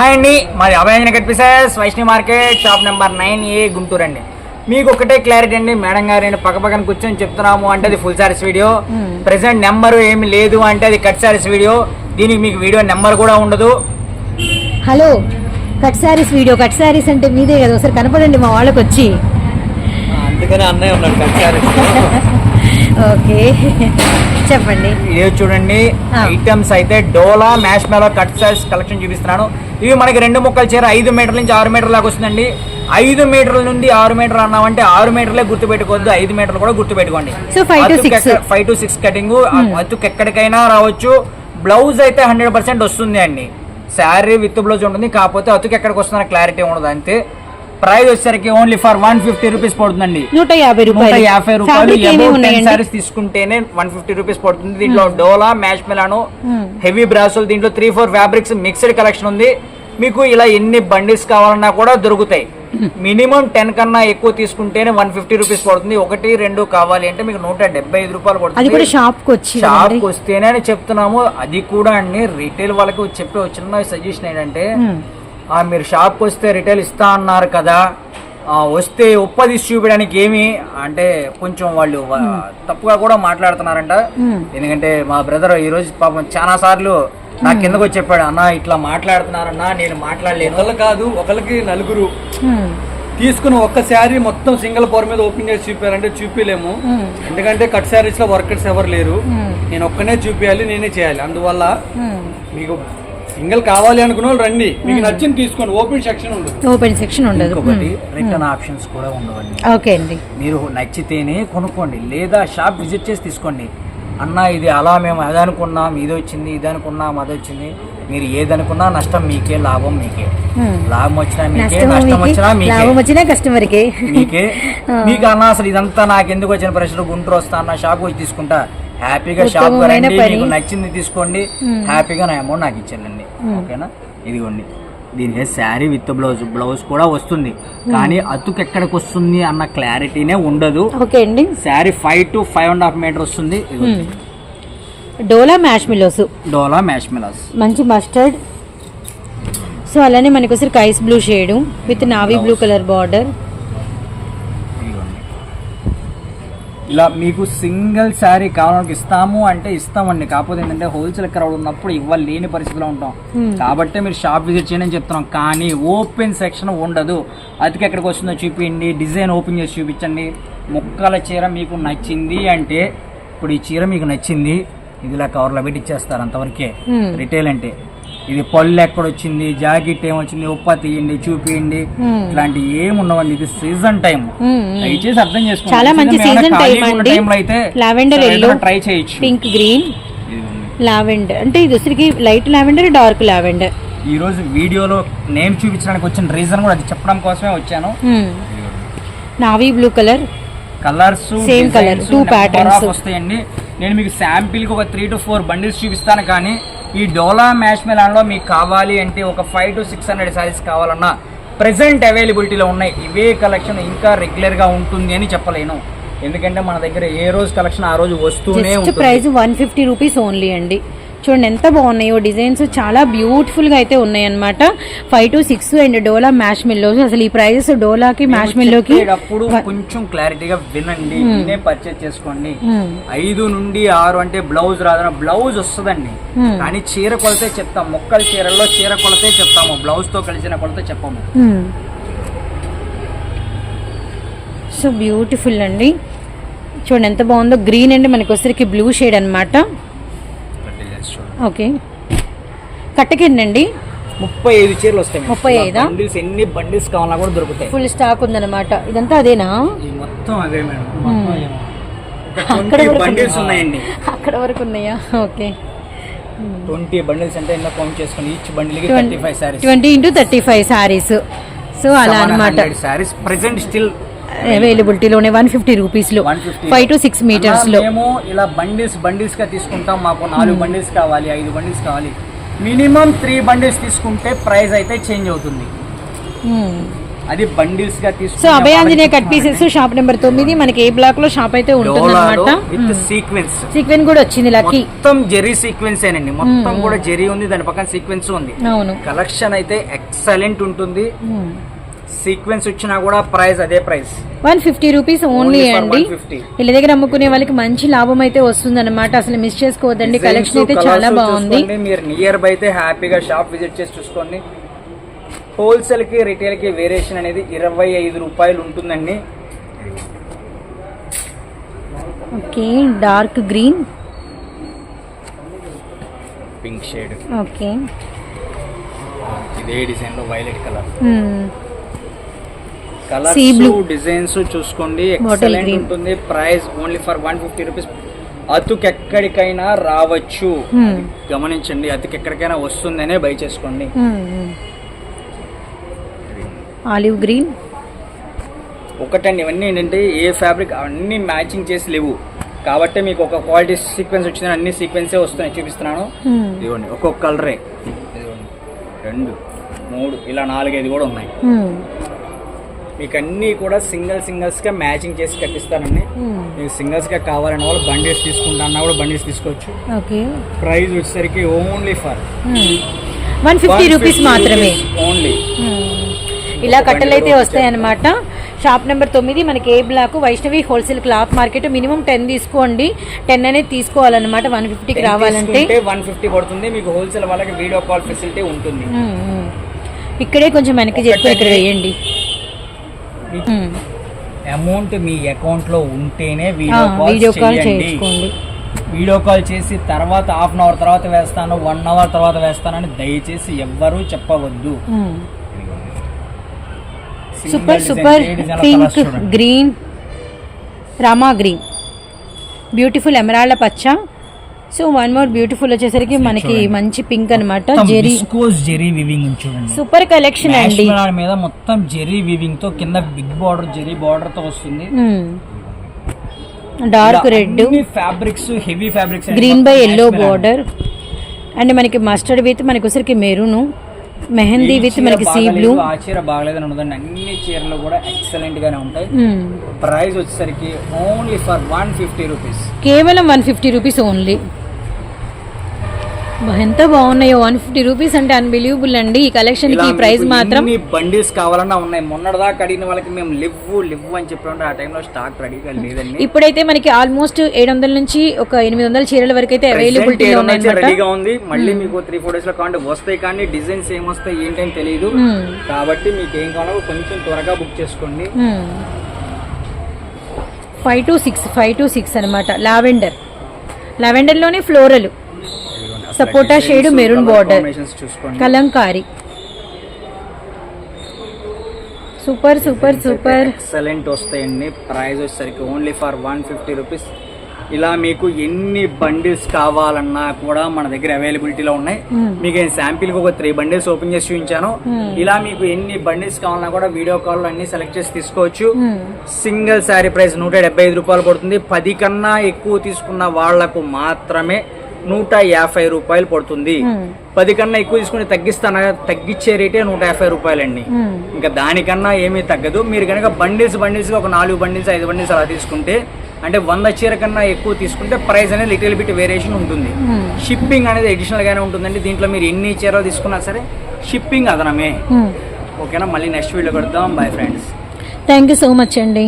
Hi అండి మాది Abhayanjana cut pieces Vaishnavi market shop number nine A Guntur అండి. మీకు ఒకటే క్లారిటీ అండి మేడం గారు నేను పక్క పక్కన కూర్చొని చెప్తున్నాము అంటే అది full sarees video present number ఏమి లేదు అంటే అది కట్ సారీస్ వీడియో దీనికి మీకు వీడియో నెంబర్ కూడా ఉండదు. Hello cut sarees video cut sarees అంటే మీదే కదా ఒకసారి కనపడండి మా వాళ్ళకి వచ్చి అందుకని అన్నయ్య ఉన్నాడు కట్ సారీస్ ఓకే చెప్పండి. ఇదే చూడండి. ఐటమ్స్ అయితే డోలా మ్యాష్ మేలో కట్ సారీస్ కలెక్షన్ చూపిస్తున్నాను. ఇవి మనకి రెండు ముక్కలు చీర ఐదు మీటర్ల నుంచి ఆరు మీటర్ల దాకా వస్తుందండి. ఐదు మీటర్ల నుండి ఆరు మీటర్లు అన్నామంటే ఆరు మీటర్లే గుర్తుపెట్టుకోవద్దు. ఐదు మీటర్లు కూడా గుర్తుపెట్టుకోండి. ఫైవ్ టు సిక్స్ కటింగ్ అతుకు ఎక్కడికైనా రావచ్చు. బ్లౌజ్ అయితే హండ్రెడ్ పర్సెంట్ వస్తుంది అండి శారీ విత్ బ్లౌజ్ ఉంటుంది కాకపోతే అతుకు ఎక్కడికి వస్తుందన్న క్లారిటీ ఉండదు అంతే. ప్రైస్ వచ్చేసరికి only for one fifty rupees పడుతుందండి. నూట యాభై నూట యాభై రూపాయలు సారీస్ తీసుకుంటేనే వన్ ఫిఫ్టీ రూపీస్ పడుతుంది. దీంట్లో డోలా మ్యాష్ మెలాను Hmm. హెవీ బ్రాసులు దీంట్లో three four fabrics mixed collection ఉంది. మీకు ఇలా ఎన్ని బండిల్స్ కావాలన్నా కూడా దొరుకుతాయి. మినిమం టెన్ కన్నా ఎక్కువ తీసుకుంటేనే వన్ ఫిఫ్టీ రూపీస్ పడుతుంది. ఒకటి రెండు కావాలి అంటే మీకు నూట డెబ్బై ఐదు రూపాయలు పడుతుంది. షాప్కి వచ్చి షాప్కి వస్తేనే చెప్తున్నాము. అది కూడా అండి రిటైల్ వాళ్ళకి చెప్పే చిన్న సజెషన్ ఏంటంటే మీరు షాప్కి వస్తే రిటైల్ ఇస్తా అన్నారు కదా. వస్తే ఉప్పదీసి చూపించడానికి ఏమి? అంటే కొంచెం వాళ్ళు తప్పుగా కూడా మాట్లాడుతున్నారంట. ఎందుకంటే మా బ్రదర్ ఈ రోజు పాపం చాలా సార్లు నా కిందకు వచ్చి చెప్పాడు అన్న ఇట్లా మాట్లాడుతున్నారన్నా నేను మాట్లాడలేను. ఒకళ్ళు కాదు ఒకరికి నలుగురు. తీసుకుని ఒక్క శారీ మొత్తం సింగిల్ పవర్ మీద ఓపెన్ చేసి చూపించాలంటే చూపించలేము ఎందుకంటే కట్ శారీస్లో వర్కర్స్ ఎవరు లేరు. నేను ఒక్కనే చూపించాలి నేనే చేయాలి. అందువల్ల మీకు సింగిల్ కావాలి అనుకున్న వాళ్ళు రండి. మీకు నచ్చింది తీసుకోండి. ఓపెన్ సెక్షన్ ఉండదు. ఓపెన్ సెక్షన్ ఉండదు. ఇంకొకటి రిటర్న్ ఆప్షన్స్ కూడా ఉండవండి. ఓకే అండి. మీరు నచ్చితేనే కొనుక్కోండి. లేదా షాప్ విజిట్ చేసి తీసుకోండి. అన్న ఇది అలా మేము అది అనుకున్నాం ఇది వచ్చింది ఇది అనుకున్నాం అది వచ్చింది. మీరు ఏదనుకున్నా నష్టం మీకే లాభం మీకే. లాభం వచ్చినా మీకే నష్టం వచ్చినా మీకే. లాభం వచ్చినా కస్టమర్కి. మీకే. మీకు అన్న అసలు ఇదంతా నాకు ఎందుకు వచ్చిన ప్రశ్న గుంటూరు వస్తా అన్న షాప్ వచ్చి తీసుకుంటా. హ్యాపీగా షాప్ రండి. మీకు నచ్చింది తీసుకోండి. హ్యాపీగా నా అమౌంట్ నాకు ఇచ్చేయండి. ఓకేనా? ఇదిగోండి. దీనికి శారీ విత్ బ్లౌజ్ బ్లౌజ్ కూడా వస్తుంది. కానీ అతుకు ఎక్కడికి వస్తుంది అన్న క్లారిటీనే ఉండదు. ఓకే అండి. Saree five to five and half metre వస్తుంది. డోలా మ్యాష్ మిలోస్. డోలా మ్యాష్ మిలాస్. మంచి మస్టర్డ్ సో అలానే మనకి వచ్చి కైస్ blue shade with navy blue colour border ఇదిగోండి. ఇలా మీకు సింగిల్ శారీ కావాలని ఇస్తాము అంటే ఇస్తామండి. కాకపోతే ఏంటంటే హోల్సేల్ క్రౌడ్ ఉన్నప్పుడు ఇవ్వలేని పరిస్థితిలో ఉంటాం. కాబట్టి మీరు షాప్ విజిట్ చేయండి అని చెప్తున్నాం. కానీ ఓపెన్ సెక్షన్ ఉండదు. అతికి ఎక్కడికి వస్తుందో చూపించండి డిజైన్ ఓపెన్ చేసి చూపించండి. ముక్కల చీర మీకు నచ్చింది అంటే ఇప్పుడు ఈ చీర మీకు నచ్చింది ఇది ఇలా కవర్లో పెట్టి ఇచ్చేస్తారు అంతవరకే. రిటైల్ అంటే. ఇది పళ్ళు ఎక్కడ వచ్చింది జాకెట్ ఏమొచ్చింది ఉప్ప తీయండి చూపియండి. ఇట్లాంటి ఏమి ఉండవండి ఇది సీజన్ టైం దయచేసి అర్థం చేసుకోండి. చాలా మంచి సీజన్ టైం అండి. అయితే లావెండర్ ఎల్లో ట్రై చేయొచ్చు. Pink green. లావెండర్. అంటే ఇది వచ్చరికి లైట్ లావెండర్ డార్క్ లావెండర్. ఈ రోజు వీడియోలో నేమ్ చూపించడానికి వచ్చిన రీజన్ కూడా అది చెప్పడం కోసమే వచ్చాను. Navy blue colour. Colours Same colour, two patterns. వస్తాయండి. నేను మీకు శాంపిల్కి ఒక త్రీ టు ఫోర్ బండిల్స్ చూపిస్తాను కానీ ఈ డోలా మ్యాష్ మెలాన్లో మీకు కావాలి అంటే ఒక five to six hundred sarees కావాలన్నా ప్రెసెంట్ అవైలబిలిటీలో ఉన్నాయి ఇవే కలెక్షన్ ఇంకా రెగ్యులర్గా ఉంటుంది అని చెప్పలేను. ఎందుకంటే మన దగ్గర ఏ రోజు కలెక్షన్ ఆ రోజు వస్తూనే price one fifty rupees only అండి. చూడండి ఎంత బాగున్నాయో డిజైన్స్ చాలా బ్యూటిఫుల్గా అయితే ఉన్నాయి అనమాట ఫైవ్ టు సిక్స్ అండ్ డోలా మ్యాష్ మిల్లోస్ అసలు ఈ ప్రైజెస్ డోలాకి మ్యాష్ మిల్లోకి అప్పుడు కొంచెం క్లారిటీగా వినండి వినే పర్చేజ్ చేసుకోండి. Hmm. ఐదు నుండి ఆరు అంటే బ్లౌజ్ రాదన్న బ్లౌజ్ వస్తుందండి. Hmm. కానీ చీర కొలతే చెప్తాం మొక్కల చీరల్లో చీర కొలతే చెప్తాము బ్లౌజ్తో కలిసిన కొలతే చెప్పము. సో బ్యూటిఫుల్ అండి. చూడండి ఎంత బాగుందో గ్రీన్ అండి. మనకి వచ్చరికి బ్లూ షేడ్ అన్నమాట. ఓకే. కట్టకిందండి? ముప్పై ఐదు చీరలు వస్తాయి. ముప్పై ఐదా? బండిల్స్ ఎన్ని బండిల్స్ కావాలన్నా కూడా దొరుకుతాయి. ఫుల్ స్టాక్ ఉందన్నమాట. ఇదంతా అదేనా? మొత్తం అదే మేడం. అక్కడ ట్వంటీ వరకు బండిల్స్ ఉన్నాయండి. అక్కడ వరకు ఉన్నాయా? ఓకే. ట్వంటీ బండిల్స్ అంటే ఎన్నో కౌంట్ చేసుకుని each బండిల్కి thirty five sarees twenty into thirty five sarees so అలా అనమాట సారీస్ ప్రెసెంట్ స్టిల్ అవైలబిలిటీలోనే వన్ ఫిఫ్టీ రూపీస్లో ఫైవ్ టు సిక్స్ మీటర్స్లో మేము ఇలా బండిల్స్ బండిల్స్గా తీసుకుంటాం. మాకు నాలుగు బండిల్స్ కావాలి ఐదు బండిల్స్ కావాలి. మినిమం త్రీ బండిల్స్ తీసుకుంటే ప్రైస్ అయితే చేంజ్ అవుతుంది. అది బండిల్స్గా సో తీసుకునే అభయాంజనేయ వాళ్ళకి కట్ పీసెస్ షాప్ నెంబర్ తొమ్మిది. మనకి ఏ బ్లాక్లో షాప్ అయితే ఉంటుంది అనమాట సీక్వెన్స్ సీక్వెన్ కూడా వచ్చింది లక్కీ మొత్తం జెరీ సీక్వెన్స్ ఏనండి. మొత్తం కూడా జెరీ ఉంది దాని పక్కన సీక్వెన్స్ ఉంది. అవును. కలెక్షన్ అయితే ఎక్సలెంట్ ఉంటుంది. సీక్వెన్స్ వచ్చినా కూడా ప్రైస్ అదే price. One fifty rupees only అండి. 150. వీళ్ళ దగ్గర అమ్ముకునే వాళ్ళకి మంచి లాభం అయితే వస్తుంది అనమాట అసలు మిస్ చేసుకోవద్దండి. కలెక్షన్ అయితే చాలా బాగుంది. మీరు నియర్ బై అయితే హ్యాపీగా షాప్ విజిట్ చేసి చూసుకోండి. హోల్సేల్కి రిటైల్కి వేరియేషన్ అనేది ఇరవై ఐదు రూపాయలు ఉంటుందండి. Okay dark green pink shade okay. ఇదే డిజైన్లో violet colour Hmm. Colours. Designs చూసుకోండి. ఎక్సలెంట్. ఉంటుంది. Price only for one fifty rupees అతుకు ఎక్కడికైనా రావచ్చు. Hmm. గమనించండి. అతుకు ఎక్కడికైనా వస్తుందనే బై చేసుకోండి. Hmm. ఆలివ్ గ్రీన్ ఒకటండి ఇవన్నీ ఏంటంటే ఏ ఫ్యాబ్రిక్ అన్ని మ్యాచింగ్ చేసి లేవు. కాబట్టి మీకు ఒక క్వాలిటీ సీక్వెన్స్ వచ్చిందని అన్ని సీక్వెన్సే వస్తున్నాయి చూపిస్తున్నాను. ఇదిగోండి ఒక్కొక్క కలరే ఇదిగోండి రెండు మూడు ఇలా నాలుగైదు కూడా ఉన్నాయి. మీకు అన్నీ కూడా సింగిల్ సింగిల్స్గా మ్యాచింగ్ చేసి కట్టిస్తానండి. మీకు సింగిల్స్గా కావాలన్న వాళ్ళు బండిల్స్ తీసుకుంటా అన్నా కూడా బండిల్స్ తీసుకోవచ్చు. ఓకే. ప్రైస్ వచ్చేసరికి only for one fifty rupees మాత్రమే. Only Hmm. ఇలా కట్టలు అయితే వస్తాయి అనమాట షాప్ నెంబర్ తొమ్మిది మనకి A block Vaishnavi wholesale cloth market minimum ten తీసుకోండి. టెన్ అనేది తీసుకోవాలన్నమాట. వన్ ఫిఫ్టీకి రావాలంటే. వన్ ఫిఫ్టీ పడుతుంది. మీకు హోల్సేల్ వాళ్ళకి వీడియో కాల్ ఫెసిలిటీ ఉంటుంది. Hmm, hmm. ఇక్కడే కొంచెం వెనక్కి చెప్పి ఇక్కడ వేయండి. Hmm. అమౌంట్ మీ అకౌంట్లో ఉంటేనే వీడియో కాల్ చేయండి. వీడియో కాల్ చేసి తర్వాత హాఫ్ అన్ అవర్ తర్వాత వేస్తాను వన్ అవర్ తర్వాత వేస్తానని దయచేసి ఎవ్వరూ చెప్పవద్దు. Super super. Pink. Green Rama green. Beautiful ఎమరాళ్ళ పచ్చ. సో వన్ మోర్ బ్యూటిఫుల్ వచ్చేసరికి మనకి మంచి పింక్ అనమాట జెరీ జెరీ వివింగ్ చూడండి. సూపర్ కలెక్షన్ అండి. మీద మొత్తం జెరీ వివింగ్తో కింద బిగ్ బార్డర్ జెరీ బార్డర్తో వస్తుంది. Dark red fabrics heavy fabrics green by yellow border and. మనకి మస్టర్డ్ విత్ మనకి వచ్చరికి మెరూన్. మెహందీ విత్ మనకి సీ బ్లూ. ఆ చీర బాగలేదని ఉండదండి అన్ని చీరలు కూడా ఎక్సలెంట్ గానే ఉంటాయి. ప్రైస్ వచ్చేసరికి only for one fifty rupees కేవలం వన్ ఫిఫ్టీ రూపీస్ ఓన్లీ ఎంత బాగున్నాయో వన్ ఫిఫ్టీ రూపీస్ అంటే అన్బిలీవబుల్ అండి. ఈ కలెక్షన్కి ప్రైస్ మాత్రం బండిల్స్ కావాలన్నా ఉన్నాయి. మొన్నటిదాకా అడిగిన వాళ్ళకి మేము లివ్వు లివ్వు అని చెప్పి ఆ టైంలో స్టాక్ రెడీగా లేదండి. ఇప్పుడైతే మనకి ఆల్మోస్ట్ ఏడు వందల నుంచి ఒక ఎనిమిది వందల చీరల వరకు అయితే ఉన్నాయన్నమాట. రెడీగా ఉంది. మళ్ళీ మీకు త్రీ ఫోర్ డేస్లో కావాలంటే వస్తాయి కానీ డిజైన్స్ ఏమొస్తాయి ఏంటని తెలియదు కాబట్టి మీకు ఏం కావాలో కొంచెం త్వరగా బుక్ చేసుకోండి. Five to six five to six అనమాట lavender లావెండర్లోనే floral sapota shade maroon border kalamkari. Super super super. Excellent వస్తాయండి. ప్రైస్ వచ్చేసరికి only for one fifty rupees ఇలా మీకు ఎన్ని బండిల్స్ కావాలన్నా కూడా మన దగ్గర అవైలబిలిటీలో ఉన్నాయి. మీకు నేను శాంపిల్ ఒక త్రీ బండిల్స్ ఓపెన్ చేసి చూపించాను. ఇలా మీకు ఎన్ని బండిల్స్ కావాలన్నా కూడా వీడియో కాల్ అన్ని సెలెక్ట్ చేసి తీసుకోవచ్చు. సింగిల్ శారీ ప్రైస్ నూట రూపాయలు పడుతుంది. పది కన్నా ఎక్కువ తీసుకున్న వాళ్ళకు మాత్రమే నూట యాభై రూపాయలు పడుతుంది. పది కన్నా ఎక్కువ తీసుకుని తగ్గిస్తాన? తగ్గించే రేటే నూట యాభై రూపాయలండి. ఇంకా దానికన్నా ఏమీ తగ్గదు. మీరు కనుక బండిల్స్ బండిల్స్ ఒక నాలుగు బండిల్స్ ఐదు బండిల్స్ అలా తీసుకుంటే అంటే వంద చీర కన్నా ఎక్కువ తీసుకుంటే ప్రైస్ అనేది లిటిల్ బిట్ వేరియేషన్ ఉంటుంది. షిప్పింగ్ అనేది అడిషనల్ గానే ఉంటుందండి. దీంట్లో మీరు ఎన్ని చీరలు తీసుకున్నా సరే షిప్పింగ్ అదనమే. ఓకేనా? మళ్ళీ నెక్స్ట్ వీడియో కడతాం bye friends thank you so much అండి.